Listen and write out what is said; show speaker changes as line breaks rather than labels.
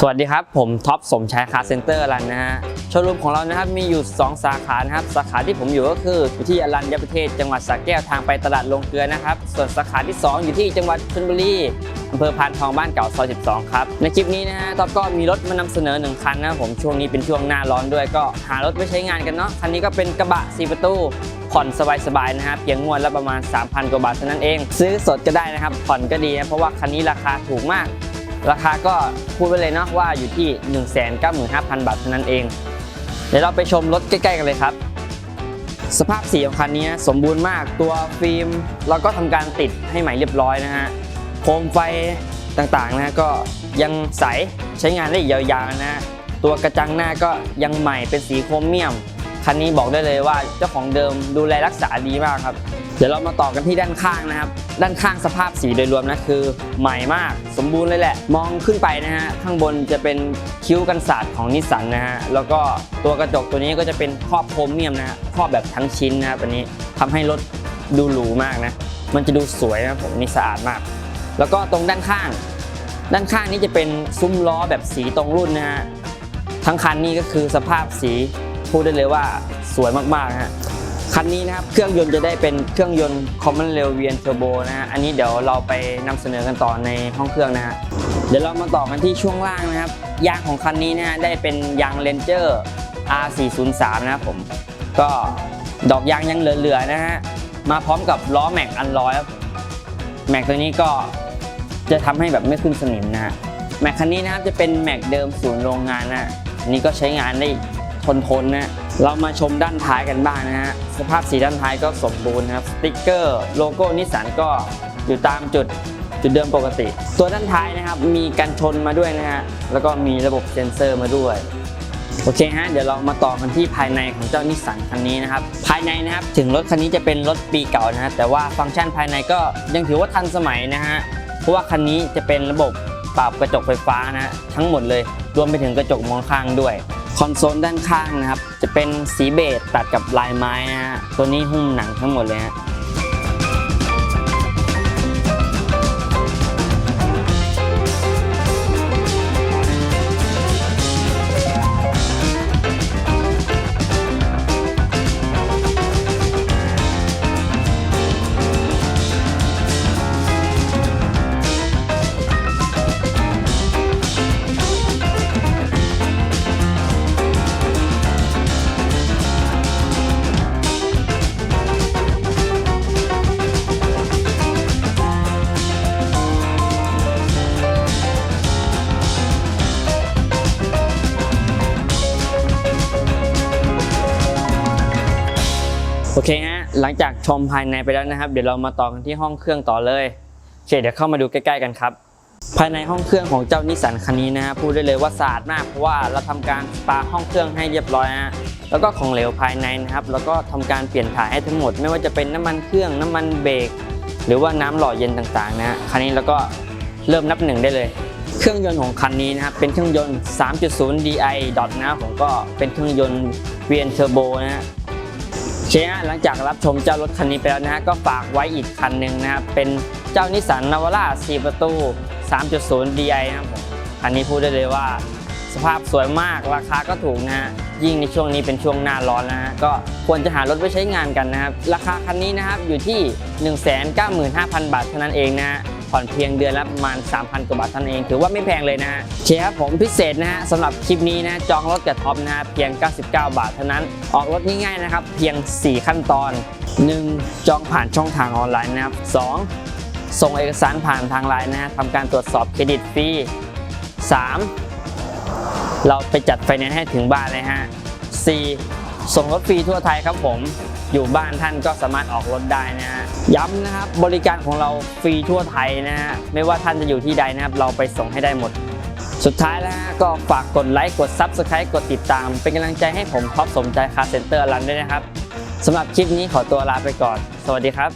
สวัสดีครับ ผมท็อปสมชายคาร์เซ็นเตอร์อันนะฮะโชว์รูมของเรานะครับมีอยู่ 2 สาขานะครับสาขาที่ผมอยู่ก็คืออยู่ที่อรัญญประเทศจังหวัดสระแก้วทางไปตลาดลงเกลือนะครับ ส่วนสาขาที่ 2 อยู่ที่จังหวัดชลบุรีอำเภอพานทองบ้านเก่าซอย 12 ครับ ในคลิปนี้นะฮะท็อปก็มีรถมานำเสนอหนึ่งคันนะผมช่วงนี้เป็นช่วงหน้าร้อนด้วยก็หารถไว้ใช้งานกันเนาะคันนี้ก็เป็นกระบะ 4 ประตูผ่อนสบายๆนะฮะเพียงงวดละประมาณ 3,000 กว่าบาทเท่านั้นเอง ซื้อสดก็ได้นะครับผ่อนก็ดีนะเพราะว่าคันนี้ราคาถูกมาก ราคาก็พูดไปเลยเนาะว่าอยู่ที่ 195,000 บาทเท่านั้นเอง เดี๋ยวเราไปชมรถใกล้ ๆ กันเลยครับ สภาพสีของคันนี้สมบูรณ์มากตัวฟิล์มเราก็ทำการติดให้ใหม่เรียบร้อยนะฮะโคมไฟต่างๆนะก็ยังใสใช้งานได้ยาวๆนะ ตัวกระจังหน้าก็ยังใหม่เป็นสีโครเมียม คันนี้บอกได้เลยว่าเจ้าของเดิมดูแลรักษาดีมากครับ เดี๋ยวเรามาต่อกันที่ด้านข้างนะครับ ด้านข้างสภาพสีโดยรวมนะคือ ใหม่มากสมบูรณ์เลยแหละ มองขึ้นไปนะฮะข้างบนจะเป็นคิ้วกันศาสตร์ของนิสสันนะฮะแล้วก็ตัวกระจกตัวนี้ก็จะเป็นครอบโครเมียมนะฮะครอบแบบทั้งชิ้นนะครับอันนี้ทำให้รถดูหรูมากนะมันจะดูสวยนะผมนี่สะอาดมาก แล้วก็ตรงด้านข้าง ด้านข้างนี้จะเป็นซุ้มล้อแบบสีตรงรุ่นนะฮะทั้งคันนี้ก็คือสภาพสี พูดได้เลยว่าสวยมากๆนะฮะคันนี้นะครับเครื่องยนต์จะได้เป็นเครื่องยนต์ Common Rail VN Turbo นะฮะอันนี้เดี๋ยวเราไปนำเสนอกันต่อในห้องเครื่องนะฮะเดี๋ยวเรามาต่อกันที่ช่วงล่างนะครับ ยางของคันนี้นะฮะได้เป็นยาง Ranger R403 นะครับผม ก็ดอกยางยังเหลือๆนะฮะมาพร้อมกับล้อแม็กอันร้อยครับผมแม็กตัวนี้ก็จะทำให้แบบไม่ขึ้นสนิมนะฮะแม็กคันนี้นะครับจะเป็นแม็กเดิมศูนย์โรงงานนะนนี้ก็ใช้งานได้ ทนๆนะเรามาชมด้านท้ายกันบ้างนะฮะสภาพสีด้านท้ายก็สมบูรณ์นะครับสติ๊กเกอร์โลโก้นิสสันก็อยู่ตามจุดจุดเดิมปกติ ตัวด้านท้ายนะครับมีกันชนมาด้วยนะฮะแล้วก็มีระบบเซ็นเซอร์มาด้วยโอเคฮะเดี๋ยวเรามาต่อกันที่ภายในของเจ้านิสสันคันนี้นะครับภายในนะครับถึงรถคันนี้จะเป็นรถปีเก่านะฮะแต่ว่าฟังก์ชันภายในก็ยังถือว่าทันสมัยนะฮะเพราะว่าคันนี้จะเป็นระบบปรับกระจกไฟฟ้านะทั้งหมดเลย รวมไปถึงกระจกมองข้างด้วย คอนโซลด้านข้างนะครับ จะเป็นสีเบจตัดกับลายไม้นะฮะตัวนี้หุ้มหนังทั้งหมดเลยฮะ โอเคฮะ หลังจากชมภายในไปแล้วนะครับ เดี๋ยวเรามาต่อกันที่ห้องเครื่องต่อเลยโอเคเดี๋ยวเข้ามาดูใกล้ๆกันครับ ภายในห้องเครื่องของเจ้านิสสันคันนี้นะฮะพูดได้เลยว่าสะอาดมากเพราะว่าเราทำการสปาห้องเครื่องให้เรียบร้อยฮะแล้วก็ของเหลวภายในนะครับ แล้วก็ทำการเปลี่ยนถ่ายให้ทั้งหมด ไม่ว่าจะเป็นน้ำมันเครื่องน้ำมันเบรกหรือว่าน้ำหล่อเย็นต่างๆนะฮะคันนี้เราก็เริ่มนับหนึ่งได้เลยเครื่องยนต์ของคันนี้นะครับเป็นเครื่องยนต์ 3.0 DI dot นะผมก็เป็นเครื่องยนต์ VN Turbo นะฮะ เคฮะหลังจากรับชมเจ้ารถคันนี้ไปแล้วนะฮะก็ฝากไว้อีกคันหนึ่งนะครับเป็นเจ้านิสสันนาวาร่า4ประตู 3.0 DI นะครับผมคันนี้พูดได้เลยว่า สภาพสวยมากราคาก็ถูกนะฮะยิ่งในช่วงนี้เป็นช่วงหน้าร้อนนะฮะก็ควรจะหารถไว้ใช้งานกันนะครับราคาคันนี้นะครับอยู่ที่ 195,000 บาทเท่านั้นเองนะฮะ ผ่อนเพียงเดือนละประมาณ 3,000 กว่าบาทเท่านั้นเองถือว่าไม่แพงเลยนะฮะโอเคครับผมพิเศษนะฮะสำหรับคลิปนี้นะจองรถกับท็อปนะฮะเพียง 99 บาทเท่านั้นออกรถง่ายๆนะครับเพียง 4 ขั้นตอน 1. จองผ่านช่องทางออนไลน์นะครับ 2. ส่งเอกสารผ่านทางไลน์นะฮะทำการตรวจสอบเครดิตฟรี 3. เราไปจัดไฟแนนซ์ให้ถึงบ้านเลยฮะ 4. ส่งรถฟรีทั่วไทยครับผม อยู่บ้านท่านก็สามารถออกรถได้นะฮะย้ำนะครับบริการของเราฟรีทั่วไทยนะฮะไม่ว่าท่านจะอยู่ที่ใดนะครับ เราไปส่งให้ได้หมด สุดท้ายแล้วก็ฝากกดไลค์กด Subscribe กดติดตาม เป็นกำลังใจให้ผมท็อปสมใจคาร์เซ็นเตอร์รันด้วยนะครับสำหรับคลิปนี้ขอตัวลาไปก่อน สวัสดีครับ